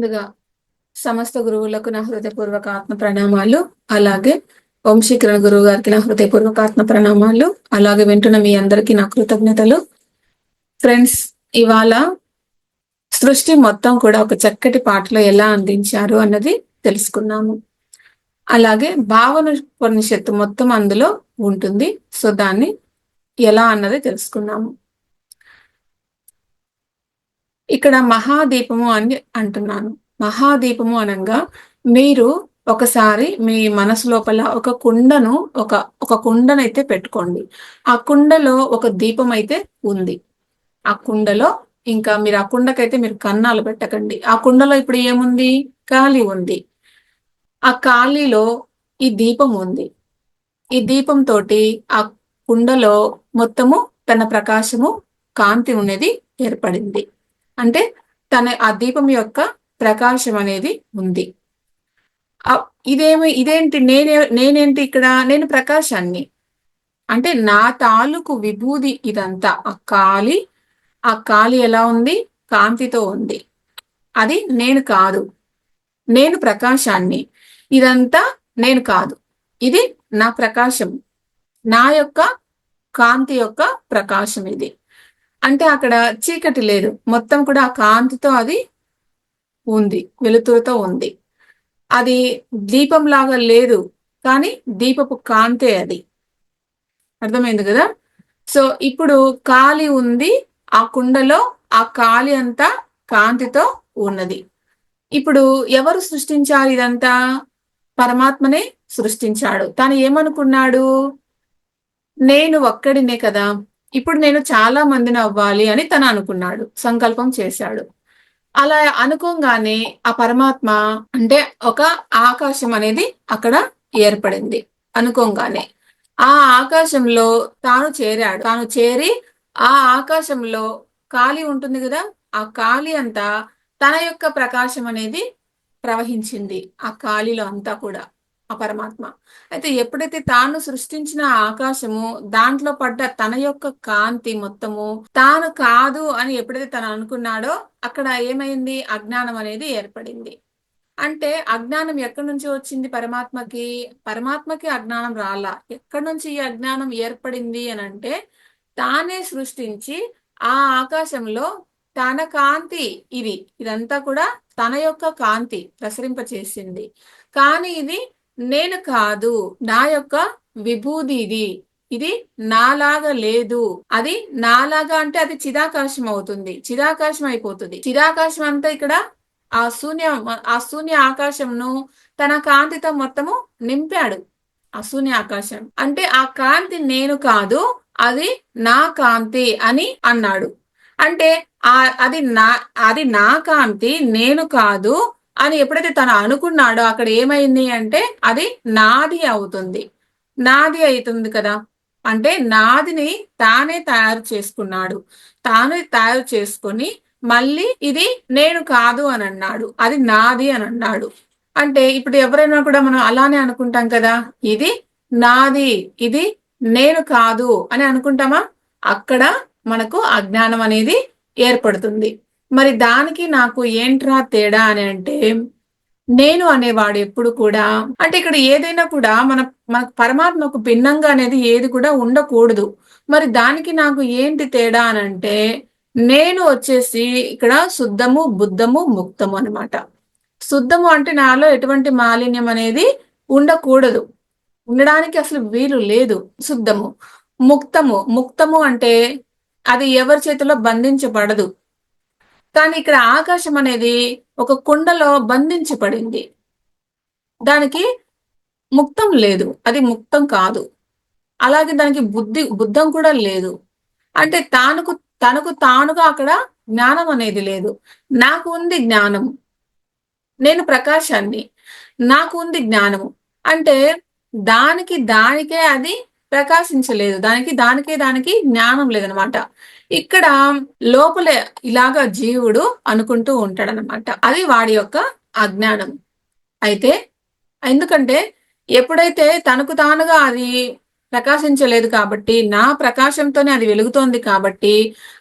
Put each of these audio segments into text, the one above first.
ముందుగా సమస్త గురువులకు నా హృదయపూర్వక ఆత్మ ప్రణామాలు. అలాగే వంశీకరణ గురువు గారికి నా హృదయపూర్వక ఆత్మ ప్రణామాలు. అలాగే వింటున్న మీ అందరికీ నా కృతజ్ఞతలు. ఫ్రెండ్స్ ఇవాళ సృష్టి మొత్తం కూడా ఒక చక్కటి పాటలో ఎలా అందించారు అన్నది తెలుసుకున్నాము. అలాగే భావన ఉపనిషత్తు మొత్తం అందులో ఉంటుంది. సో దాన్ని ఎలా అన్నది తెలుసుకున్నాము. ఇక్కడ మహాదీపము అని అంటున్నాను. మహాదీపము అనగా మీరు ఒకసారి మీ మనసు లోపల ఒక కుండను ఒక ఒక కుండనైతే పెట్టుకోండి. ఆ కుండలో ఒక దీపం అయితే ఉంది. ఆ కుండలో ఇంకా మీరు ఆ కుండకైతే మీరు కన్నాలు పెట్టకండి. ఆ కుండలో ఇప్పుడు ఏముంది? ఖాళీ ఉంది. ఆ ఖాళీలో ఈ దీపం ఉంది. ఈ దీపం తోటి ఆ కుండలో మొత్తము తన ప్రకాశము కాంతి అనేది ఏర్పడింది. అంటే తన ఆ దీపం యొక్క ప్రకాశం అనేది ఉంది. ఇదేమి ఇదేంటి నేనే నేనేంటి ఇక్కడ నేను ప్రకాశాన్ని. అంటే నా తాలూకు విభూది ఇదంతా ఆ కాలి ఆ కాలి ఎలా ఉంది? కాంతితో ఉంది. అది నేను కాదు. నేను ప్రకాశాన్ని. ఇదంతా నేను కాదు. ఇది నా ప్రకాశం. నా యొక్క కాంతి యొక్క ప్రకాశం ఇది. అంటే అక్కడ చీకటి లేదు. మొత్తం కూడా ఆ కాంతితో అది ఉంది వెలుతురుతో ఉంది. అది దీపం లాగా లేదు కానీ దీపపు కాంతే అది. అర్థమైంది కదా? సో ఇప్పుడు కాలి ఉంది ఆ కుండలో ఆ కాలి అంతా కాంతితో ఉన్నది. ఇప్పుడు ఎవరు సృష్టించారు ఇదంతా? పరమాత్మనే సృష్టించాడు. తను ఏమనుకున్నాడు? నేను ఒక్కడినే కదా. ఇప్పుడు నేను చాలా మందిని అవ్వాలి అని తను అనుకున్నాడు సంకల్పం చేశాడు. అలా అనుకోగానే ఆ పరమాత్మ అంటే ఒక ఆకాశం అనేది అక్కడ ఏర్పడింది అనుకోగానే. ఆ ఆకాశంలో తాను చేరాడు తాను చేరి ఆ ఆకాశంలో ఖాళీ ఉంటుంది కదా ఆ ఖాళీ అంతా తన యొక్క ప్రకాశం అనేది ప్రవహించింది ఆ ఖాళీలో అంతా కూడా. ఆ పరమాత్మ. అయితే ఎప్పుడైతే తాను సృష్టించిన ఆకాశము దాంట్లో పడ్డ తన యొక్క కాంతి మొత్తము తాను కాదు అని ఎప్పుడైతే తను అనుకున్నాడో అక్కడ ఏమైంది? అజ్ఞానం అనేది ఏర్పడింది. అంటే అజ్ఞానం ఎక్కడి నుంచి వచ్చింది పరమాత్మకి? పరమాత్మకి అజ్ఞానం రాలా. ఎక్కడి నుంచి ఈ అజ్ఞానం ఏర్పడింది అని అంటే తానే సృష్టించి ఆ ఆకాశంలో తన కాంతి ఇది. ఇదంతా కూడా తన యొక్క కాంతి ప్రసరింప చేసింది కానీ ఇది నేను కాదు నా యొక్క విభూది ఇది. ఇది నాలాగా లేదు. అది నాలాగా అంటే అది చిదాకాశం అవుతుంది. చిదాకాశం అయిపోతుంది. చిదాకాశం అంతా ఇక్కడ ఆ శూన్య ఆ శూన్య ఆకాశంను తన కాంతితో మొత్తము నింపాడు. ఆ శూన్య ఆకాశం. అంటే ఆ కాంతి నేను కాదు అది నా కాంతి అని అన్నాడు. అంటే ఆ అది నా అది నా కాంతి నేను కాదు అని ఎప్పుడైతే తను అనుకున్నాడో అక్కడ ఏమైంది అంటే అది నాది అవుతుంది. నాది అవుతుంది కదా. అంటే నాదిని తానే తయారు చేసుకున్నాడు. తానే తయారు చేసుకొని మళ్ళీ ఇది నేను కాదు అని అన్నాడు. అది నాది అని అన్నాడు. అంటే ఇప్పుడు ఎవరైనా కూడా మనం అలానే అనుకుంటాం కదా. ఇది నాది ఇది నేను కాదు అని అనుకుంటామా? అక్కడ మనకు అజ్ఞానం అనేది ఏర్పడుతుంది. మరి దానికి నాకు ఏంట్రా తేడా అని అంటే నేను అనేవాడు ఎప్పుడు కూడా అంటే ఇక్కడ ఏదైనా కూడా మన మన పరమాత్మకు భిన్నంగా అనేది ఏది కూడా ఉండకూడదు. మరి దానికి నాకు ఏంటి తేడా అని అంటే నేను వచ్చేసి ఇక్కడ శుద్ధము బుద్ధము ముక్తము అనమాట శుద్ధము అంటే నాలో ఎటువంటి మాలిన్యం అనేది ఉండకూడదు. ఉండడానికి అసలు వీలు లేదు శుద్ధము. ముక్తము ముక్తము అంటే అది ఎవరి చేతిలో బంధించబడదు. కానీ ఇక్కడ ఆకాశం అనేది ఒక కుండలో బంధించబడింది. దానికి ముక్తం లేదు. అది ముక్తం కాదు. అలాగే దానికి బుద్ధి బుద్ధం కూడా లేదు. అంటే తానుకు తనకు తానుగా అక్కడ జ్ఞానం అనేది లేదు. నాకు ఉంది జ్ఞానం. నేను ప్రకాశాన్ని. నాకు ఉంది జ్ఞానము. అంటే దానికి దానికే అది ప్రకాశించలేదు. దానికి దానికే దానికి జ్ఞానం లేదనమాట. ఇక్కడ లోపల ఇలాగా జీవుడు అనుకుంటూ ఉంటాడనమాట అది వాడి యొక్క అజ్ఞానం. అయితే ఎందుకంటే ఎప్పుడైతే తనకు తానుగా అది ప్రకాశించలేదు కాబట్టి నా ప్రకాశంతోనే అది వెలుగుతోంది కాబట్టి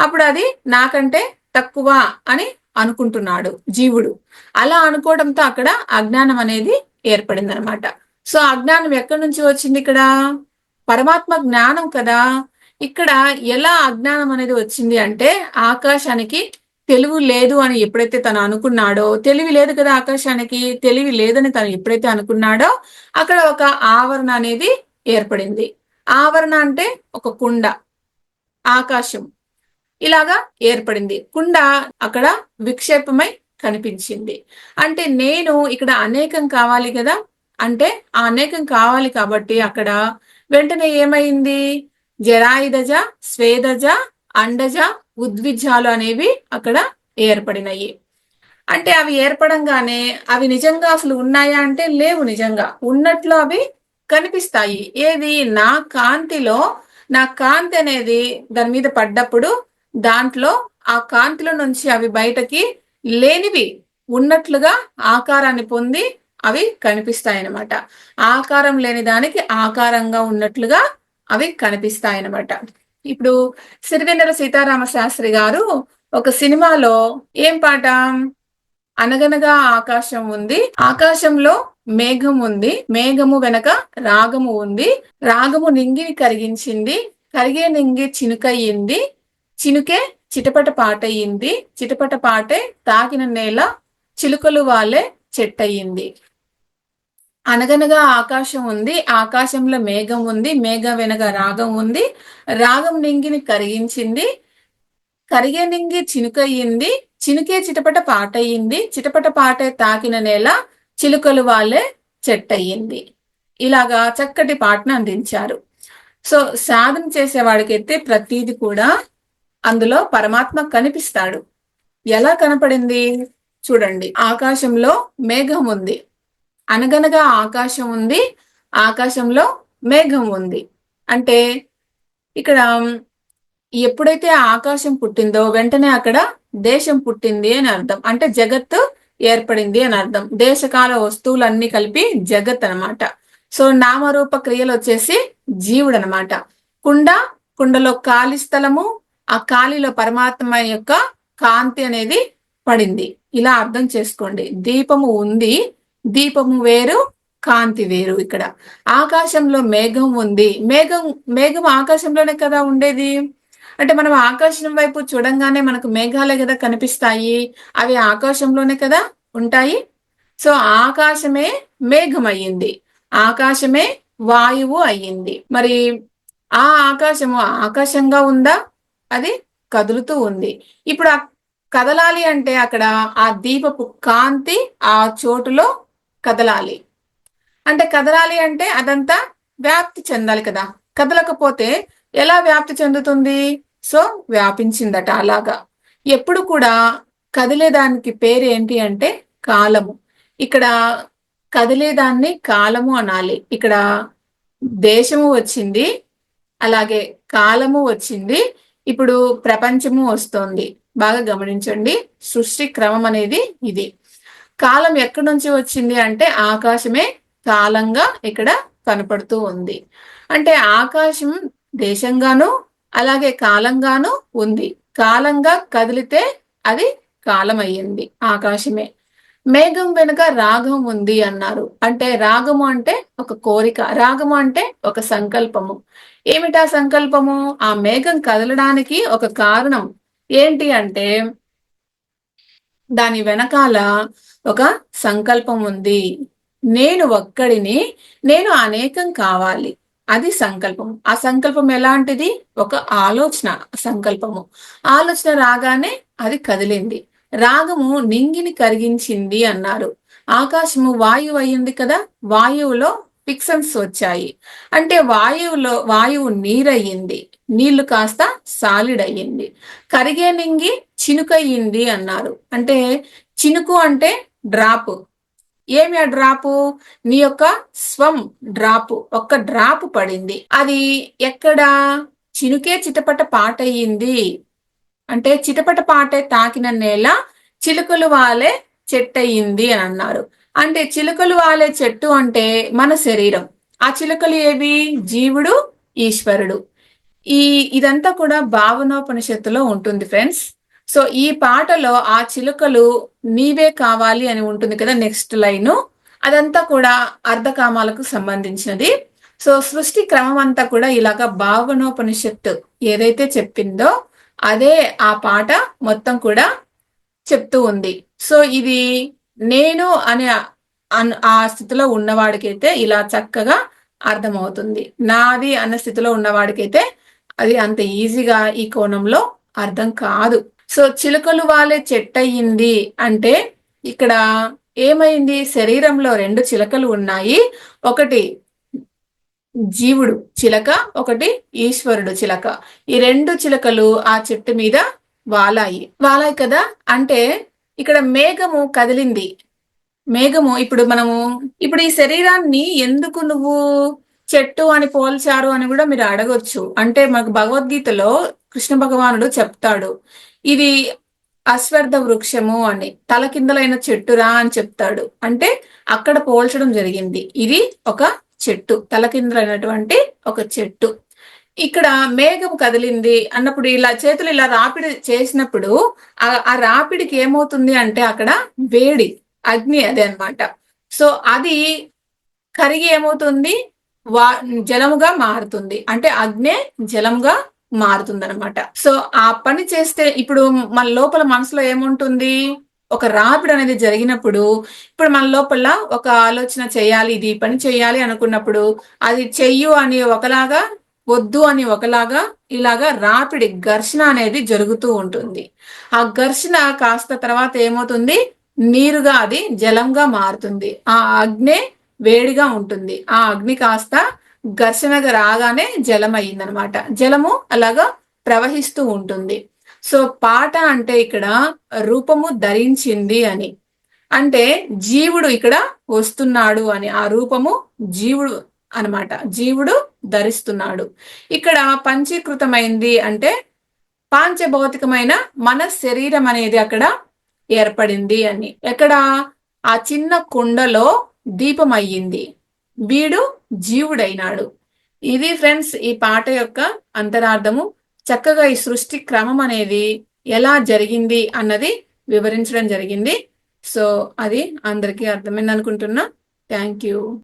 అప్పుడు అది నాకంటే తక్కువ అని అనుకుంటున్నాడు జీవుడు. అలా అనుకోవడంతో అక్కడ అజ్ఞానం అనేది ఏర్పడింది అనమాట సో అజ్ఞానం ఎక్కడి నుంచి వచ్చింది ఇక్కడ? పరమాత్మ జ్ఞానం కదా. ఇక్కడ ఎలా అజ్ఞానం అనేది వచ్చింది అంటే ఆకాశానికి తెలివి లేదు అని ఎప్పుడైతే తను అనుకున్నాడో తెలివి లేదు కదా ఆకాశానికి తెలివి లేదని తను ఎప్పుడైతే అనుకున్నాడో అక్కడ ఒక ఆవరణ అనేది ఏర్పడింది. ఆవరణ అంటే ఒక కుండ ఆకాశం ఇలాగా ఏర్పడింది. కుండ అక్కడ విక్షేపమై కనిపించింది. అంటే నేను ఇక్కడ అనేకం కావాలి కదా? అంటే ఆ అనేకం కావాలి కాబట్టి అక్కడ వెంటనే ఏమైంది? జరాయుధజ స్వేదజ అండజ ఉద్విజాలు అనేవి అక్కడ ఏర్పడినాయి అంటే అవి ఏర్పడంగానే అవి నిజంగా అసలు ఉన్నాయా అంటే లేవు నిజంగా. ఉన్నట్లు అవి కనిపిస్తాయి. ఏది? నా కాంతిలో నా కాంతి అనేది దాని మీద పడ్డప్పుడు దాంట్లో ఆ కాంతిలో నుంచి అవి బయటకి లేనివి ఉన్నట్లుగా ఆకారాన్ని పొంది అవి కనిపిస్తాయి అన్నమాట ఆకారం లేని దానికి ఆకారంగా ఉన్నట్లుగా అవి కనిపిస్తాయన్నమాట. ఇప్పుడు సిరివెన్నెల సీతారామ శాస్త్రి గారు ఒక సినిమాలో ఏం పాట? అనగనగా ఆకాశం ఉంది ఆకాశంలో మేఘం ఉంది మేఘము వెనక రాగము ఉంది రాగము నింగిని కరిగించింది కరిగే నింగి చినుకయ్యింది చినుకే చిటపట పాటయ్యింది చిటపట పాటే తాకిన నేల చిలుకలు వాళ్ళే చెట్టయింది అనగనగా ఆకాశం ఉంది ఆకాశంలో మేఘం ఉంది మేఘం వెనక రాగం ఉంది. రాగం నింగిని కరిగించింది కరిగే నింగి చినుకయ్యింది చినుకే చిటపట పాటయ్యింది చిటపట పాటే తాకిన నేల చిలుకలు వాళ్ళే చెట్టయ్యింది. ఇలాగా చక్కటి పాటను అందించారు. సో సాధన చేసేవాడికైతే ప్రతీది కూడా అందులో పరమాత్మ కనిపిస్తాడు. ఎలా కనపడింది? చూడండి. ఆకాశంలో మేఘం ఉంది. అనగనగా ఆకాశం ఉంది ఆకాశంలో మేఘం ఉంది. అంటే ఇక్కడ ఎప్పుడైతే ఆకాశం పుట్టిందో వెంటనే అక్కడ దేశం పుట్టింది అని అర్థం. అంటే జగత్తు ఏర్పడింది అని అర్థం. దేశకాల వస్తువులన్నీ కలిపి జగత్ అనమాట సో నామరూప క్రియలు వచ్చేసి జీవుడు అనమాట కుండ కుండలో ఖాళీ స్థలము ఆ ఖాళీలో పరమాత్మ యొక్క కాంతి అనేది పడింది. ఇలా అర్థం చేసుకోండి. దీపము ఉంది దీపము వేరు కాంతి వేరు ఇక్కడ. ఆకాశంలో మేఘం ఉంది. మేఘం మేఘం ఆకాశంలోనే కదా ఉండేది? అంటే మనం ఆకాశం వైపు చూడంగానే మనకు మేఘాలే కదా కనిపిస్తాయి. అవి ఆకాశంలోనే కదా ఉంటాయి. సో ఆకాశమే మేఘం అయ్యింది ఆకాశమే వాయువు అయ్యింది. మరి ఆ ఆకాశము ఆకాశంగా ఉందా? అది కదులుతూ ఉంది. ఇప్పుడు ఆ కదలాలి అంటే అక్కడ ఆ దీపపు కాంతి ఆ చోటులో కదలాలి. అంటే కదలాలి అంటే అదంతా వ్యాప్తి చెందాలి కదా. కదలకపోతే ఎలా వ్యాప్తి చెందుతుంది? సో వ్యాపించిందట అలాగా. ఎప్పుడు కూడా కదిలేదానికి పేరు ఏంటి అంటే కాలము. ఇక్కడ కదిలేదాన్ని కాలము అనాలి. ఇక్కడ దేశము వచ్చింది అలాగే కాలము వచ్చింది ఇప్పుడు ప్రపంచము వస్తోంది. బాగా గమనించండి. సృష్టి క్రమం అనేది ఇది. కాలం ఎక్కడి నుంచి వచ్చింది అంటే ఆకాశమే కాలంగా ఇక్కడ కనపడుతూ ఉంది. అంటే ఆకాశం దేశంగాను అలాగే కాలంగాను ఉంది. కాలంగా కదిలితే అది కాలం అయ్యింది ఆకాశమే. మేఘం వెనుక రాగం ఉంది అన్నారు. అంటే రాగము అంటే ఒక కోరిక రాగము అంటే ఒక సంకల్పము. ఏమిటా సంకల్పము? ఆ మేఘం కదలడానికి ఒక కారణం ఏంటి అంటే దాని వెనకాల ఒక సంకల్పం ఉంది. నేను ఒక్కడిని నేను అనేకం కావాలి. అది సంకల్పం. ఆ సంకల్పం ఎలాంటిది? ఒక ఆలోచన సంకల్పము. ఆలోచన రాగానే అది కదిలింది. రాగము నింగిని కరిగించింది అన్నారు. ఆకాశము వాయువు అయ్యింది కదా వాయువులో పిక్సన్స్ వచ్చాయి. అంటే వాయువులో వాయువు నీరయ్యింది. నీళ్ళు కాస్త సాలిడ్ అయ్యింది కరిగే నింగి చినుకయ్యింది అన్నారు. అంటే చినుకు అంటే డ్రాప్. ఏమి ఆ డ్రాపు? నీ యొక్క స్వం డ్రాపు ఒక్క డ్రాప్ పడింది. అది ఎక్కడ? చినుకే చిటపట పాటయ్యింది. అంటే చిటపట పాటే తాకిన నేల చిలుకలు వాలే చెట్టయింది అని అన్నారు. అంటే చిలుకలు వాలే చెట్టు అంటే మన శరీరం. ఆ చిలుకలు ఏవి? జీవుడు ఈశ్వరుడు. ఈ ఇదంతా కూడా భావనోపనిషత్తులో ఉంటుంది ఫ్రెండ్స్. సో ఈ పాటలో ఆ చిలుకలు నీవే కావాలి అని ఉంటుంది కదా నెక్స్ట్ లైను. అదంతా కూడా అర్ధకామాలకు సంబంధించినది. సో సృష్టి క్రమం అంతా కూడా ఇలాగ భావనోపనిషత్తు ఏదైతే చెప్పిందో అదే ఆ పాట మొత్తం కూడా చెప్తూ ఉంది. సో ఇది నేను అనే ఆ స్థితిలో ఉన్నవాడికైతే ఇలా చక్కగా అర్థమవుతుంది. నాది అన్న స్థితిలో ఉన్నవాడికైతే అది అంత ఈజీగా ఈ కోణంలో అర్థం కాదు. సో చిలుకలు వాళ్ళే చెట్టయింది అంటే ఇక్కడ ఏమైంది? శరీరంలో రెండు చిలకలు ఉన్నాయి. ఒకటి జీవుడు చిలక ఒకటి ఈశ్వరుడు చిలక. ఈ రెండు చిలకలు ఆ చెట్టు మీద వాలాయి. వాలాయి కదా? అంటే ఇక్కడ మేఘము కదిలింది. మేఘము ఇప్పుడు మనము ఇప్పుడు ఈ శరీరాన్ని ఎందుకు నువ్వు చెట్టు అని పోల్చారు అని కూడా మీరు అడగొచ్చు. అంటే మనకు భగవద్గీతలో కృష్ణ భగవానుడు చెప్తాడు. ఇది అశ్వర్థ వృక్షము అని తలకిందలైన చెట్టురా అని చెప్తాడు. అంటే అక్కడ పోల్చడం జరిగింది. ఇది ఒక చెట్టు తలకిందులైనటువంటి ఒక చెట్టు. ఇక్కడ మేఘం కదిలింది అన్నప్పుడు ఇలా చేతులు ఇలా రాపిడి చేసినప్పుడు ఆ రాపిడికి ఏమవుతుంది అంటే అక్కడ వేడి అగ్ని అదే అనమాట సో అది కరిగి ఏమవుతుంది? వా జలముగా మారుతుంది. అంటే అగ్నే జలముగా మారుతుందనమాట సో ఆ పని చేస్తే ఇప్పుడు మన లోపల మనసులో ఏముంటుంది? ఒక రాపిడి అనేది జరిగినప్పుడు ఇప్పుడు మన లోపల ఒక ఆలోచన చేయాలి ఇది పని చేయాలి అనుకున్నప్పుడు అది చెయ్యు అని ఒకలాగా వద్దు అని ఒకలాగా ఇలాగా రాపిడి ఘర్షణ అనేది జరుగుతూ ఉంటుంది. ఆ ఘర్షణ కాస్త తర్వాత ఏమవుతుంది? నీరుగా అది జలంగా మారుతుంది. ఆ అగ్నే వేడిగా ఉంటుంది. ఆ అగ్ని కాస్త ఘర్షణగా రాగానే జలం అయిందనమాట జలము అలాగా ప్రవహిస్తూ ఉంటుంది. సో పాట అంటే ఇక్కడ రూపము ధరించింది అని. అంటే జీవుడు ఇక్కడ వస్తున్నాడు అని. ఆ రూపము జీవుడు అనమాట. జీవుడు ధరిస్తున్నాడు. ఇక్కడ పంచీకృతమైంది అంటే పాంచభౌతికమైన మన శరీరం అనేది అక్కడ ఏర్పడింది అని. ఎక్కడ? ఆ చిన్న కుండలో దీపం అయ్యింది వీడు జీవుడైనాడు. ఇది ఫ్రెండ్స్ ఈ పాట యొక్క అంతరార్థము. చక్కగా ఈ సృష్టి క్రమం అనేది ఎలా జరిగింది అన్నది వివరించడం జరిగింది. సో అది అందరికీ అర్థమైంది అనుకుంటున్నా థ్యాంక్ యూ.